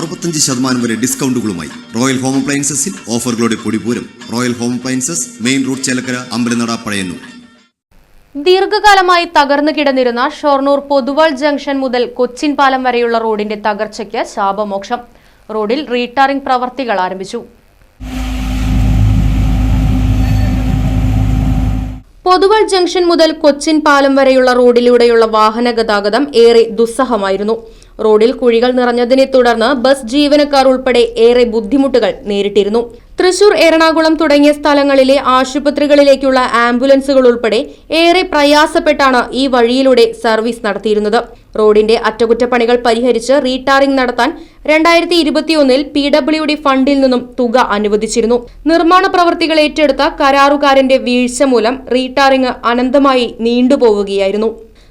അറുപത്തഞ്ച് ശതമാനം വരെ ഡിസ്കൗണ്ടുകളുമായി റോയൽ ഹോം അപ്ലയൻസസിൽ ഓഫറുകളുടെ പൊടിപൂരം royal home appliances main road Chelakkara Ambalanada Pazhayannur. ദീർഘകാലമായി തകർന്നു കിടന്നിരുന്ന ഷൊർണൂർ പൊതുവാൾ ജംഗ്ഷൻ മുതൽ കൊച്ചിൻ പാലം വരെയുള്ള റോഡിന്റെ തകർച്ചയ്ക്ക് ശാപമോക്ഷം. റോഡിൽ റീടാറിംഗ് പ്രവർത്തികൾ ആരംഭിച്ചു. പൊതുവൾ ജംഗ്ഷൻ മുതൽ കൊച്ചിൻ പാലം വരെയുള്ള റോഡിലൂടെയുള്ള വാഹന ഗതാഗതം ഏറെ ദുസ്സഹമായിരുന്നു. റോഡിൽ കുഴികൾ നിറഞ്ഞതിനെ തുടർന്ന് ബസ് ജീവനക്കാർ ഉൾപ്പെടെ ഏറെ ബുദ്ധിമുട്ടുകൾ നേരിട്ടിരുന്നു. തൃശൂർ എറണാകുളം തുടങ്ങിയ സ്ഥലങ്ങളിലെ ആശുപത്രികളിലേക്കുള്ള ആംബുലൻസുകൾ ഉൾപ്പെടെ ഏറെ പ്രയാസപ്പെട്ടാണ് ഈ വഴിയിലൂടെ സർവീസ് നടത്തിയിരുന്നത്. റോഡിന്റെ അറ്റകുറ്റപ്പണികൾ പരിഹരിച്ച് റീടാറിംഗ് നടത്താൻ രണ്ടായിരത്തി ഇരുപത്തിയൊന്നിൽ പി ഡബ്ല്യുഡി ഫണ്ടിൽ നിന്നും തുക അനുവദിച്ചിരുന്നു. നിർമ്മാണ പ്രവർത്തികൾ ഏറ്റെടുത്ത കരാറുകാരന്റെ വീഴ്ച മൂലം റീടാറിംഗ് അനന്തമായി നീണ്ടുപോവുകയായിരുന്നു.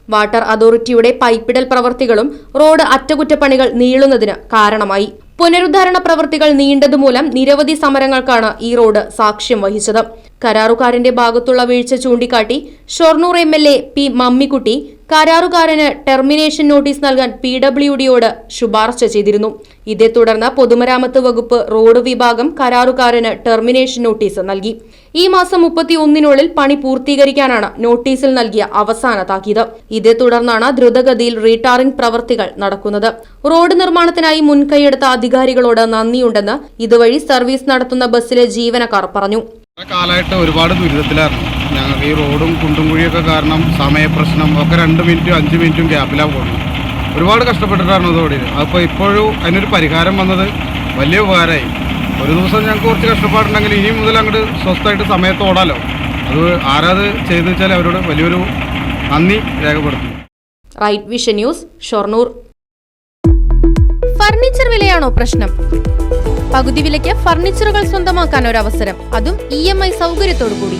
വാട്ടർ അതോറിറ്റിയുടെ പൈപ്പിടൽ പ്രവർത്തികളും റോഡ് അറ്റകുറ്റപ്പണികൾ നീളുന്നതിന് കാരണമായി. പുനരുദ്ധാരണ പ്രവർത്തികൾ നീണ്ടതുമൂലം നിരവധി സമരങ്ങൾക്കാണ് ഈ റോഡ് സാക്ഷ്യം വഹിച്ചത്. കരാറുകാരന്റെ ഭാഗത്തുള്ള വീഴ്ച ചൂണ്ടിക്കാട്ടി Shoranur M L A P Mammikutty കരാറുകാരന് termination notice നൽകാൻ പി ഡബ്ല്യു ഡിയോട് ശുപാർശ ചെയ്തിരുന്നു. ഇതേ തുടർന്ന് പൊതുമരാമത്ത് വകുപ്പ് റോഡ് വിഭാഗം കരാറുകാരന് ടെർമിനേഷൻ നോട്ടീസ് നൽകി. ഈ മാസം മുപ്പത്തി ഒന്നിനുള്ളിൽ പണി പൂർത്തീകരിക്കാനാണ് നോട്ടീസിൽ നൽകിയ അവസാന താക്കീത്. ഇതേ തുടർന്നാണ് ദ്രുതഗതിയിൽ റീടാറിംഗ് പ്രവൃത്തികൾ നടക്കുന്നത്. റോഡ് നിർമ്മാണത്തിനായി മുൻകൈയെടുത്ത അധികാരികളോട് നന്ദിയുണ്ടെന്ന് ഇതുവഴി സർവീസ് നടത്തുന്ന ബസ്സിലെ ജീവനക്കാർ പറഞ്ഞു. കാലായിട്ട് ഒരുപാട് ദുരിതത്തിലായിരുന്നു. ഈ റോഡും കുണ്ടും കുഴിയൊക്കെ കാരണം സമയപ്രശ്നം ഒക്കെ രണ്ട് മിനിറ്റും അഞ്ച് മിനിറ്റും ഗ്യാപ്പിലാണ് പോകുന്നത്. ഒരുപാട് കഷ്ടപ്പെട്ടിട്ടാണ് ഇത്. ഓടിയത് അപ്പോൾ ഇപ്പോഴും അതിനൊരു പരിഹാരം വന്നത് വലിയ ഉപകാരമായി. ഒരു ദിവസം ഞങ്ങൾക്ക് കുറച്ച് കഷ്ടപ്പാടുണ്ടെങ്കിൽ ഇനി മുതൽ അങ്ങോട്ട് സ്വസ്ഥമായിട്ട് സമയത്ത് ഓടാലോ. അത് ആരാത് ചെയ്തു വെച്ചാൽ അവരോട് വലിയൊരു നന്ദി രേഖപ്പെടുത്തുന്നു. Right vision news Shoranur. Furniture വിലയാണോ പ്രശ്നം? പകുതി വിലയ്ക്ക് ഫർണിച്ചറുകൾ സ്വന്തമാക്കാൻ ഒരു അവസരം. അതും ഇ എം ഐ സൗകര്യത്തോടു കൂടി